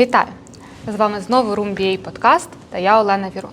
Вітаю! З вами знову Room подкаст та я Олена Вірун.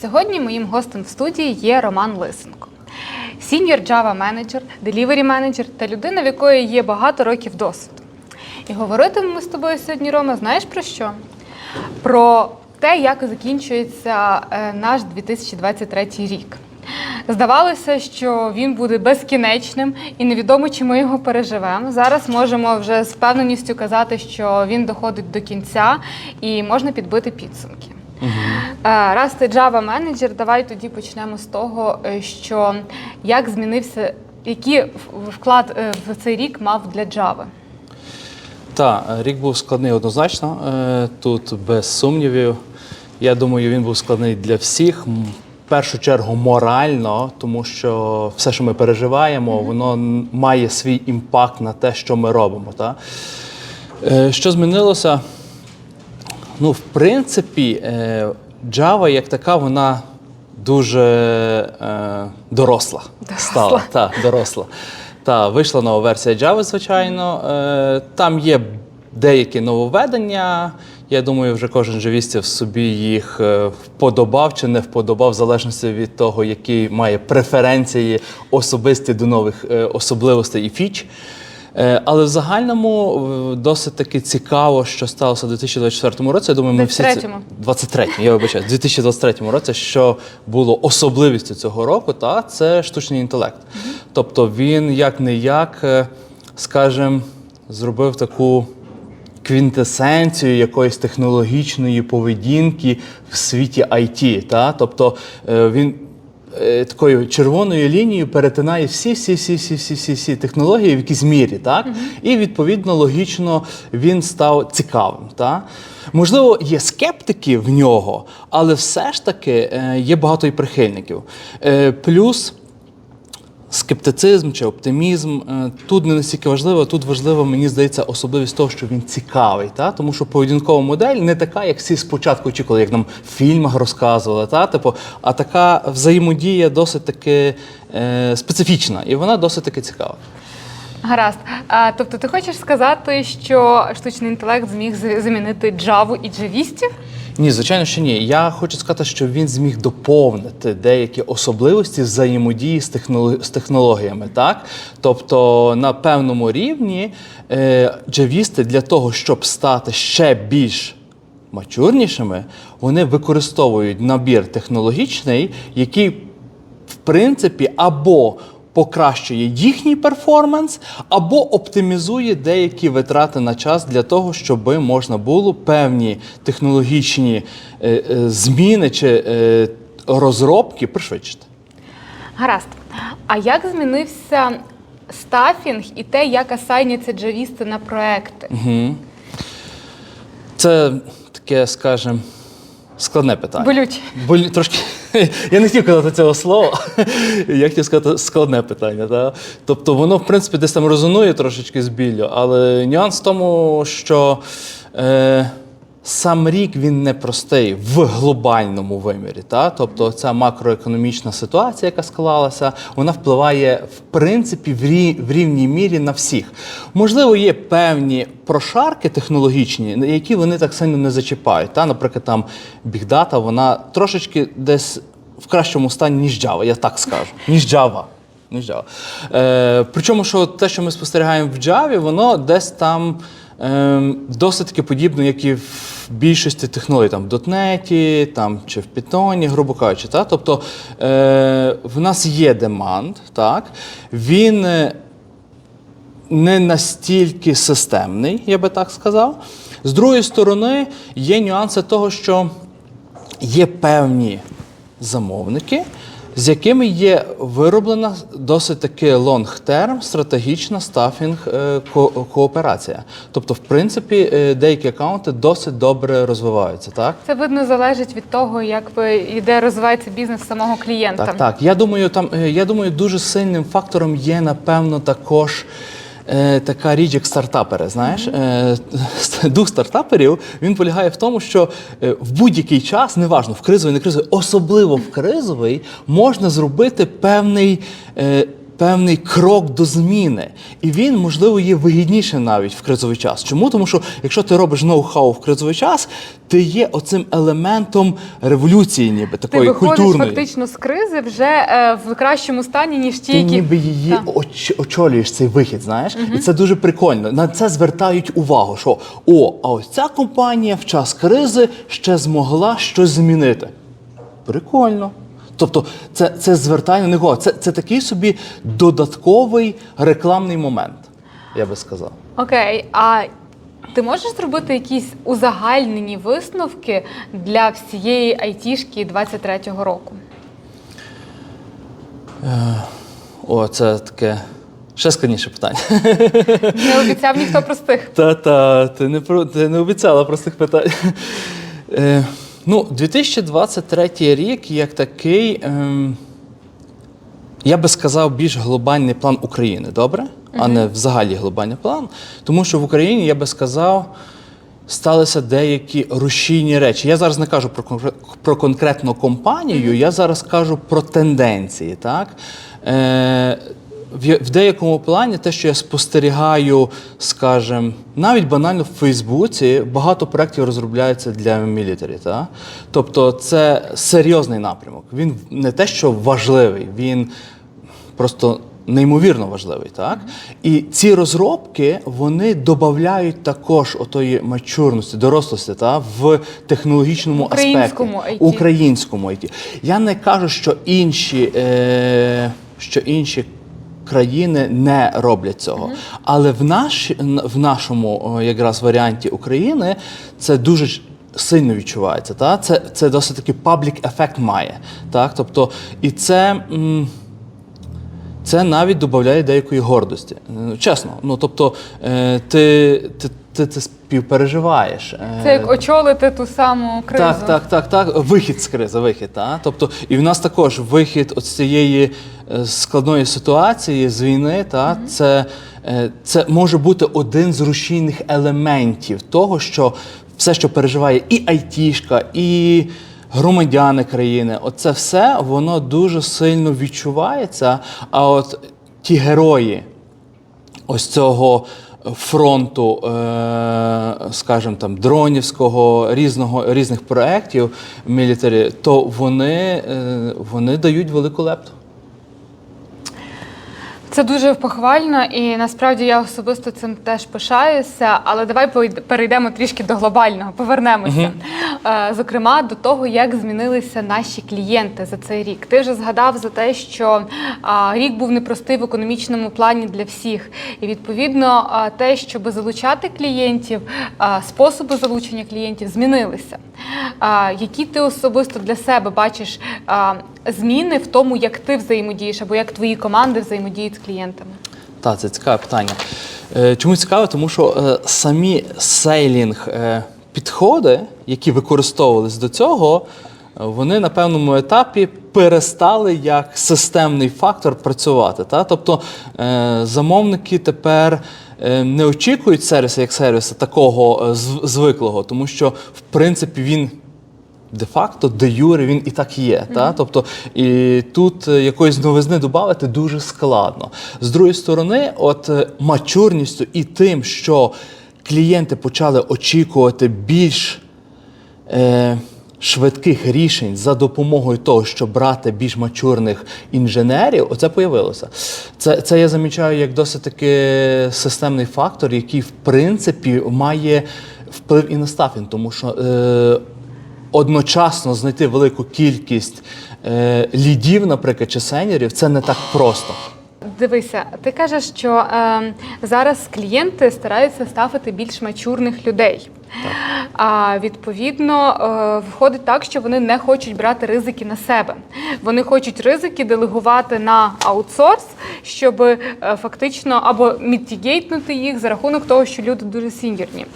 Сьогодні моїм гостем в студії є Роман Лисенко, сіньор Java менеджер, делівері менеджер та людина, в якої є багато років досвіду. І говоритимемо з тобою сьогодні, Рома, знаєш про що? Про те, як закінчується е, наш 2023 рік. Здавалося, що він буде безкінечним і невідомо, чи ми його переживемо. Зараз можемо вже з впевненістю казати, що він доходить до кінця і можна підбити підсумки. Е, Раз ти Java менеджер, давай тоді почнемо з того, е, що як змінився, який вклад е, в цей рік мав для Java. Так, рік був складний однозначно. Тут без сумнівів. Я думаю, він був складний для всіх. Першу чергу морально, тому що все, що ми переживаємо, воно має свій імпакт на те, що ми робимо. Так? Е, Що змінилося? Ну, в принципі, е, Java як така, вона дуже е, доросла. Стала. Так, доросла. Та, вийшла нова версія Java, звичайно. Е, там є деякі нововведення. Я думаю, вже кожен живістів собі їх е, вподобав чи не вподобав, в залежності від того, які має преференції особисті до нових е, особливостей і фіч. Е, Але в загальному досить таки цікаво, що сталося у 2024 році. Я думаю, ми всі 23-му. 23-му, я вибачаю, в 2023 році, що було особливістю цього року, та це штучний інтелект. Тобто він як не як, скажімо, зробив таку квінтесенцію якоїсь технологічної поведінки в світі IT. Та? Тобто е, він е, такою червоною лінією перетинає всі, всі, всі, всі, всі, всі, всі технології в якійсь мірі, так? І відповідно логічно він став цікавим. Так? Можливо, є скептики в нього, але все ж таки е, є багато і прихильників. Плюс скептицизм чи оптимізм е, тут не настільки важливо. Тут важливо, мені здається, особливість того, що він цікавий, та? тому що поведінкова модель не така, як всі спочатку очікували, як нам в фільмах розказували, та? Типу, а така взаємодія досить таки е, специфічна, і вона досить таки цікава. Гаразд. А, тобто, ти хочеш сказати, що штучний інтелект зміг замінити Java і джавістів? Ні, звичайно, що ні. Я хочу сказати, що він зміг доповнити деякі особливості взаємодії з, з технологіями. Так? Тобто на певному рівні е, джавісти для того, щоб стати ще більш мачурнішими, вони використовують набір технологічний, який в принципі або покращує їхній перформанс, або оптимізує деякі витрати на час для того, щоб можна було певні технологічні е, е, зміни чи е, розробки пришвидшити. Гаразд. А як змінився стафінг і те, як асайняться джавісти на проекти? Це таке, скажімо, складне питання. Болюче. Болі трошки. Я не хотів казати цього слова. Я хотів сказати складне питання. Да? Тобто воно, в принципі, десь там резонує трошечки з біллю, але нюанс в тому, що е, сам рік він непростий в глобальному вимірі. Та? Тобто ця макроекономічна ситуація, яка склалася, вона впливає в принципі в, рі, в рівній мірі на всіх. Можливо, є певні прошарки технологічні, які вони так сильно не зачіпають. Та? Наприклад, там бігдата, вона трошечки десь в кращому стані, ніж Java, я так скажу. Ніж Java. Ніж Java. Е, причому, що те, що ми спостерігаємо в Java, воно десь там е, досить таки подібно, як і в більшості технологій, там в .NET, там, чи в Python, грубо кажучи. Та? Тобто е, в нас є деманд, так? він. е, не настільки системний, я би так сказав. З другої сторони, є нюанси того, що є певні замовники, з якими є вироблена досить таки лонг-терм стратегічна стафінг е, кооперація. Тобто, в принципі, е, деякі акаунти досить добре розвиваються. Так? Це видно залежить від того, як ви і розвивається бізнес самого клієнта. Так, так. Я думаю, там е, я думаю, дуже сильним фактором є, напевно, також. Е, така річ, як стартапери. Знаєш, е, дух стартаперів він полягає в тому, що е, в будь-який час, неважно, в кризовий, не кризовий, особливо в кризовий, можна зробити певний. Е, певний крок до зміни. І він, можливо, є вигіднішим навіть в кризовий час. Чому? Тому що якщо ти робиш ноу-хау в кризовий час, ти є оцим елементом революції, ніби Ти такої виходиш культурної. фактично з кризи вже е, в кращому стані, ніж ті, Ти які ніби її оч- очолюєш цей вихід, знаєш, і це дуже прикольно. На це звертають увагу, що о, а ось ця компанія в час кризи ще змогла щось змінити. Прикольно. Тобто, це, це звертає на нього. Це, це такий собі додатковий рекламний момент, я би сказав. Окей, а ти можеш зробити якісь узагальнені висновки для всієї айтішки 23-го року? О, це таке ще складніше питання. Не обіцяв ніхто простих. Та-та, ти не, ти не обіцяла простих питань. Ну, 2023 рік як такий, ем, я би сказав, більш глобальний план України, добре? А не взагалі глобальний план. Тому що в Україні, я би сказав, сталися деякі рушійні речі. Я зараз не кажу про, про конкретну компанію, я зараз кажу про тенденції. Так? Е, в, деякому плані те, що я спостерігаю, скажімо, навіть банально в Фейсбуці багато проєктів розробляється для мілітарі. Так? Тобто це серйозний напрямок. Він не те, що важливий, він просто неймовірно важливий. Так? І ці розробки вони додають також отої мачурності, дорослості та, в технологічному Українському аспекті. IT. Українському IT. Я не кажу, що інші, е, що інші країни не роблять цього. Але в, наш, в нашому якраз варіанті України це дуже сильно відчувається. Та? Це, це досить таки паблік ефект має. Так? Тобто, і це. м, це навіть додає деякої гордості. Е, Чесно. Ну тобто, е, ти, ти, ти це співпереживаєш. Е, Це як очолити ту саму кризу. так, так, так, так. Вихід з кризи, вихід. Та? Тобто, і в нас також вихід з цієї е, складної ситуації з війни, та? Це, е, це може бути один з рушійних елементів того, що все, що переживає і айтішка, і громадяни країни, оце все воно дуже сильно відчувається. А от ті герої, ось цього фронту, е, скажімо там, дронівського, різного, різних проєктів мілітарі, то вони, е, вони дають велику лепту. Це дуже похвально, і насправді я особисто цим теж пишаюся. Але давай перейдемо трішки до глобального, повернемося. Е, Зокрема, до того, як змінилися наші клієнти за цей рік. Ти вже згадав за те, що рік був непростий в економічному плані для всіх. І відповідно, те, щоб залучати клієнтів, способи залучення клієнтів змінилися. Які ти особисто для себе бачиш зміни в тому, як ти взаємодієш, або як твої команди взаємодіють з клієнтами? Так, це цікаве питання. Е, Чому цікаве? Тому що е, самі сейлінг е, підходи, які використовувались до цього, вони на певному етапі перестали як системний фактор працювати. Та? Тобто замовники тепер не очікують сервіса як сервіса такого зв- звиклого, тому що в принципі він де-факто, де юре він і так є. Та? Тобто, і тут е, якоїсь новизни додати дуже складно. З другої сторони, от е, мачурністю і тим, що клієнти почали очікувати більш е, швидких рішень за допомогою того, щоб брати більш мачурних інженерів, оце появилося. Це, це я замічаю як досить таки системний фактор, який в принципі має вплив і на стафінг, тому що. Е, Одночасно знайти велику кількість е, лідів, наприклад, чи сеньорів, це не так просто. Дивися, ти кажеш, що е, зараз клієнти стараються ставити більш мачурних людей. А відповідно е, виходить так, що вони не хочуть брати ризики на себе. Вони хочуть ризики делегувати на аутсорс, щоб е, фактично або мітігейтнути їх за рахунок того, що люди дуже сіньорні.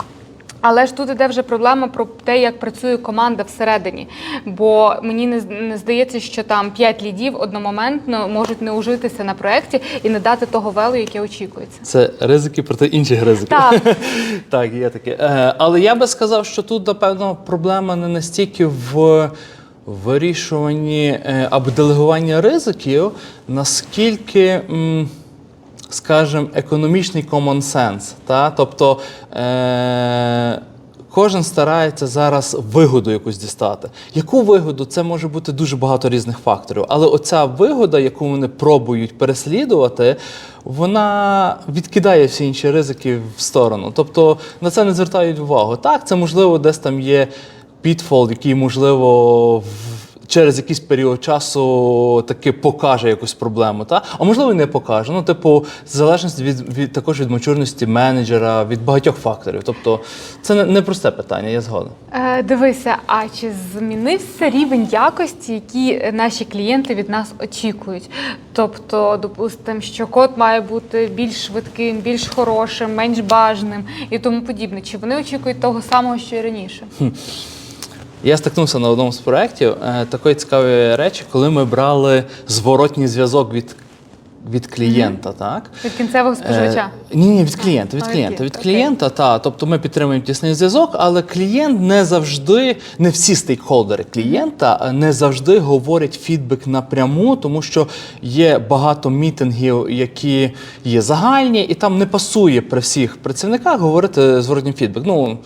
Але ж тут іде вже проблема про те, як працює команда всередині. Бо мені не, здається, що там п'ять лідів одномоментно можуть не ужитися на проєкті і не дати того велу, яке очікується. Це ризики проти інших ризиків. Так. так, є таке. Е, але я би сказав, що тут, напевно, проблема не настільки в, вирішуванні е, або делегуванні ризиків, наскільки. м, скажімо, економічний common sense. Та? Тобто е- кожен старається зараз вигоду якусь дістати. Яку вигоду? Це може бути дуже багато різних факторів. Але оця вигода, яку вони пробують переслідувати, вона відкидає всі інші ризики в сторону. Тобто на це не звертають увагу. Так, це можливо десь там є підфол, який можливо в через якийсь період часу таки покаже якусь проблему, та? а можливо і не покаже. Ну, типу, в залежності від, від також від мачурності менеджера, від багатьох факторів. Тобто це не, не просте питання, я згоден. Е, Дивися, а чи змінився рівень якості, які наші клієнти від нас очікують? Тобто, допустимо, що код має бути більш швидким, більш хорошим, менш бажаним і тому подібне. Чи вони очікують того самого, що і раніше? Я стикнувся на одному з проєктів е, такої цікавої речі, коли ми брали зворотній зв'язок від, від клієнта. Так? Від кінцевого споживача? Е, ні, ні, від клієнта. Від А, клієнта. Від клієнта, клієнта, та. Тобто ми підтримуємо тісний зв'язок, але клієнт не завжди, не всі стейкхолдери клієнта е, не завжди говорять фідбек напряму, тому що є багато мітингів, які є загальні, і там не пасує при всіх працівниках говорити зворотній фідбек. Ну,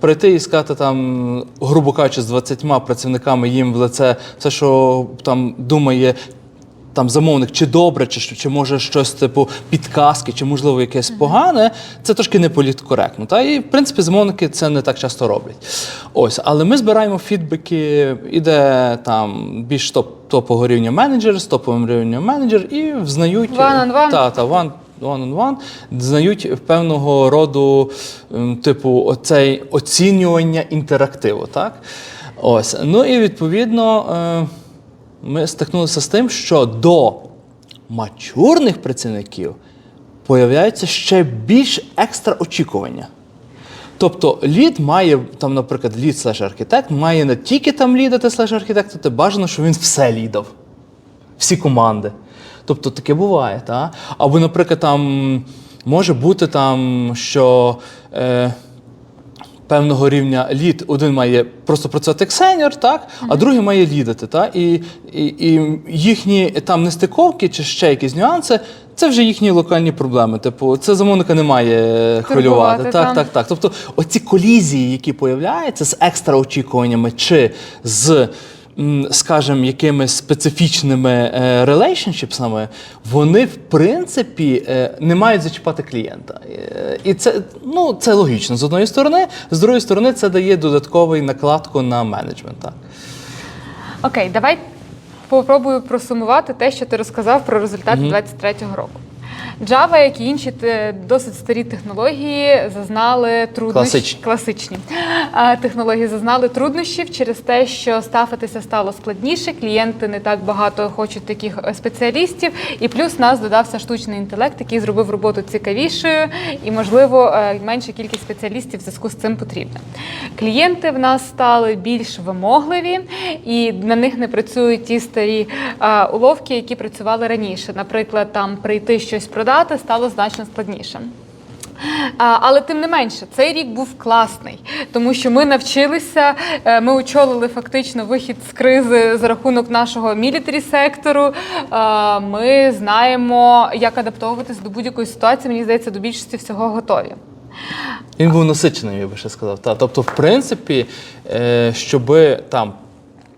Прийти і сказати там, грубо кажучи, з 20 працівниками їм в лице все, що там думає там замовник, чи добре, чи, чи може щось типу підказки, чи можливо якесь погане, це трошки не політкоректно. Та і в принципі замовники це не так часто роблять. Ось, але ми збираємо фідбеки, іде там більш топ топового рівня менеджер, з топовим рівнем менеджер, і взнають One on one? Та, та, one, one on one, знають певного роду, ем, типу, оцей оцінювання інтерактиву. Так? Ось. Ну і відповідно. Е, ми стикнулися з тим, що до мачурних працівників появляється ще більш екстра очікування. Тобто лід має, там, наприклад, лід слеш архітект має не тільки там лідати слеш архітектувати, бажано, щоб він все лідав, всі команди. Тобто таке буває, та? Або, наприклад, там може бути там, що. Е, певного рівня лід один має просто працювати як сеньор, так, а другий має лідати. Так? І, і, і їхні там нестиковки чи ще якісь нюанси. Це вже їхні локальні проблеми. Типу, це замовника не має хвилювати. Турбувати, Так, та. так, так. Тобто, оці колізії, які появляються з екстра очікуваннями, чи з, скажімо, якимись специфічними релейшншіпсами, вони в принципі е, не мають зачіпати клієнта. Е, І це, ну, це логічно з одної сторони, з другої сторони, це дає додатковий накладку на менеджмент. Так. Окей, давай попробую просумувати те, що ти розказав про результати 23-го року. Java, як і інші досить старі технології, зазнали труднощів. Класичні. Класичні. Технології зазнали труднощів через те, що стафатися стало складніше, клієнти не так багато хочуть таких е, спеціалістів, і плюс нас додався штучний інтелект, який зробив роботу цікавішою, і, можливо, е, менша кількість спеціалістів в зв'язку з цим потрібна. Клієнти в нас стали більш вимогливі, і на них не працюють ті старі уловки, які працювали раніше. Наприклад, там прийти щось продати стало значно складніше. Але тим не менше, цей рік був класний, тому що ми навчилися, е, ми очолили фактично вихід з кризи за рахунок нашого мілітарі сектору. Е, Ми знаємо, як адаптовуватися до будь-якої ситуації. Мені здається, до більшості всього готові. Він був насиченим, я би ще сказав. Тобто, в принципі, е, щоб там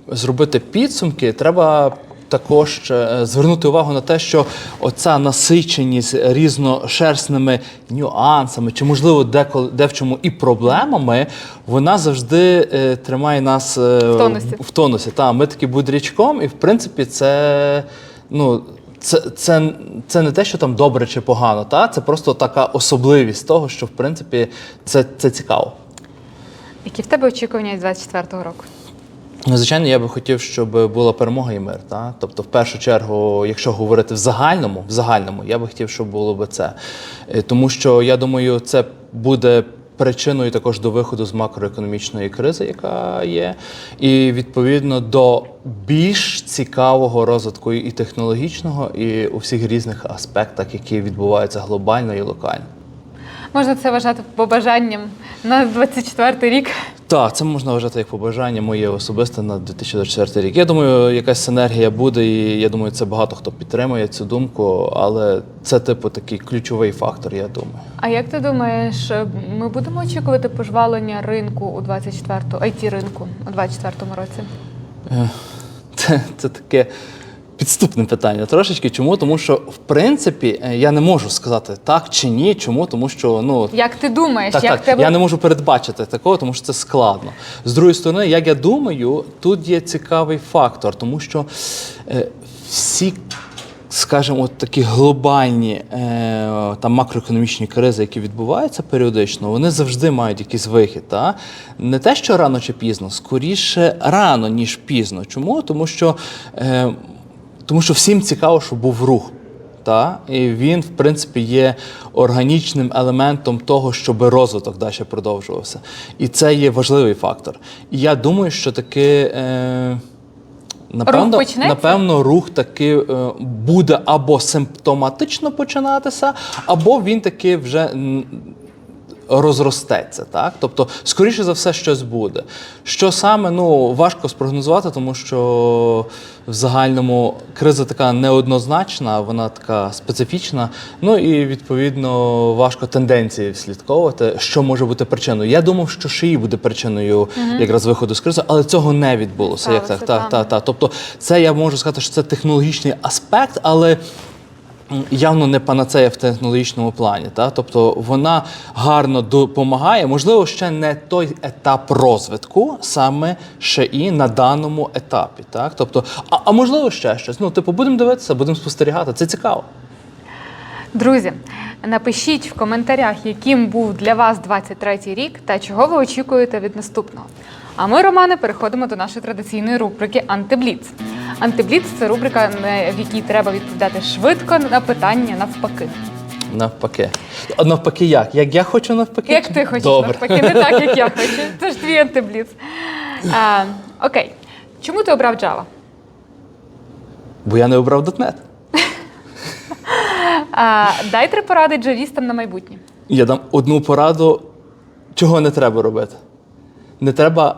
зробити підсумки, треба також е, звернути увагу на те, що оця насиченість різношерстними нюансами, чи, можливо, деколи де в чому і проблемами, вона завжди е, тримає нас е, В тонусі. в тонусі. Та, ми такі будрячком, і в принципі, це. Ну, це, це, це не те, що там добре чи погано, та? це просто така особливість того, що в принципі це, це цікаво. Які в тебе очікування з 24-го року? Ну, Звичайно, я би хотів, щоб була перемога і мир. Та? Тобто, в першу чергу, якщо говорити в загальному, в загальному, я би хотів, щоб було би це. Е, Тому що я думаю, це буде причиною також до виходу з макроекономічної кризи, яка є, і відповідно до більш цікавого розвитку і технологічного, і у всіх різних аспектах, які відбуваються глобально і локально. Можна це вважати побажанням на 24-й рік. Так, це можна вважати як побажання моє особисте на 2024 рік. Я думаю, якась синергія буде, і я думаю, це багато хто підтримує цю думку, але це, типу, такий ключовий фактор, я думаю. А як ти думаєш, ми будемо очікувати пожвалення ринку у 24-му, it ринку у 24-му році? Е, Це, це таке підступне питання трошечки. Чому? Тому що, в принципі, е, я не можу сказати так чи ні. Чому? Тому що ну. Як ти думаєш, Так, як так. тебе Я не можу передбачити такого, тому що це складно. З другої сторони, як я думаю, тут є цікавий фактор, тому що е, всі, скажімо, от такі глобальні е, там макроекономічні кризи, які відбуваються періодично, вони завжди мають якийсь вихід. Та? Не те, що рано чи пізно, скоріше рано, ніж пізно. Чому? Тому що, е, тому що всім цікаво, щоб був рух. Та? І він, в принципі, є органічним елементом того, щоб розвиток далі продовжувався. І це є важливий фактор. І я думаю, що таки. Е, Напевно, почнеться? напевно, рух таки е, буде або симптоматично починатися, або він таки вже розростеться. Так? Тобто, скоріше за все, щось буде. Що саме, ну, важко спрогнозувати, тому що в загальному криза така неоднозначна, вона така специфічна. Ну і відповідно важко тенденції вслідковувати, що може бути причиною. Я думав, що шиї буде причиною якраз виходу з кризи, але цього не відбулося. Як так, так. так, так. Тобто, це я можу сказати, що це технологічний аспект, але. Явно не панацея в технологічному плані, та тобто вона гарно допомагає. Можливо, ще не той етап розвитку, саме ще і на даному етапі. Так, тобто, а, а можливо, ще щось. Ну, типу, будемо дивитися, будемо спостерігати. Це цікаво. Друзі, напишіть в коментарях, яким був для вас 23-й рік та чого ви очікуєте від наступного. А ми, Романе, переходимо до нашої традиційної рубрики Антибліц. Антибліц це рубрика, в якій треба відповідати швидко на питання навпаки. Навпаки. А навпаки, як? Як я хочу навпаки? Як ти хочеш Добре. навпаки, не так, як я хочу. Це ж твій антибліц. А, окей. Чому ти обрав Java? Бо я не обрав .NET. А, дай три поради джавістам на майбутнє. Я дам одну пораду, чого не треба робити. Не треба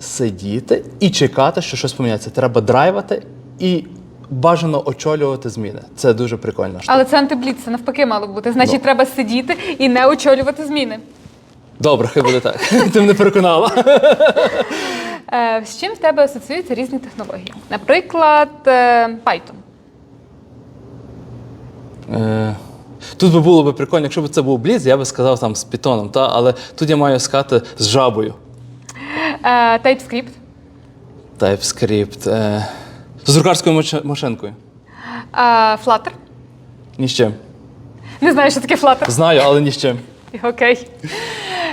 сидіти і чекати, що щось поміняється. Треба драйвати і бажано очолювати зміни. Це дуже прикольна штука. Але це антибліц, це навпаки мало бути. Значить, Ну. треба сидіти і не очолювати зміни. Добре, хай буде так. Ти мене переконала. Е, з чим в тебе асоціюються різні технології? Наприклад, е, Python. Е, Тут би було б прикольно, якщо б це був бліц, я би сказав там з питоном, та? але тут я маю сказати з жабою. Е, TypeScript. TypeScript. Е, з друкарською маш- машинкою. Е, Flutter. Ні з чим. Не знаю, що таке Flutter. Знаю, але ні з чим. Окей.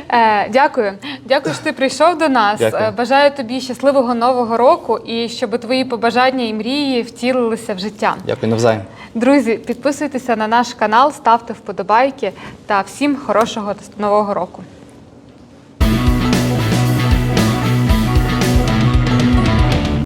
Е, дякую. Дякую, що ти прийшов до нас. Дякую. Е, Бажаю тобі щасливого нового року і щоб твої побажання і мрії втілилися в життя. Дякую навзаєм. Друзі, підписуйтеся на наш канал, ставте вподобайки та всім хорошого нового року.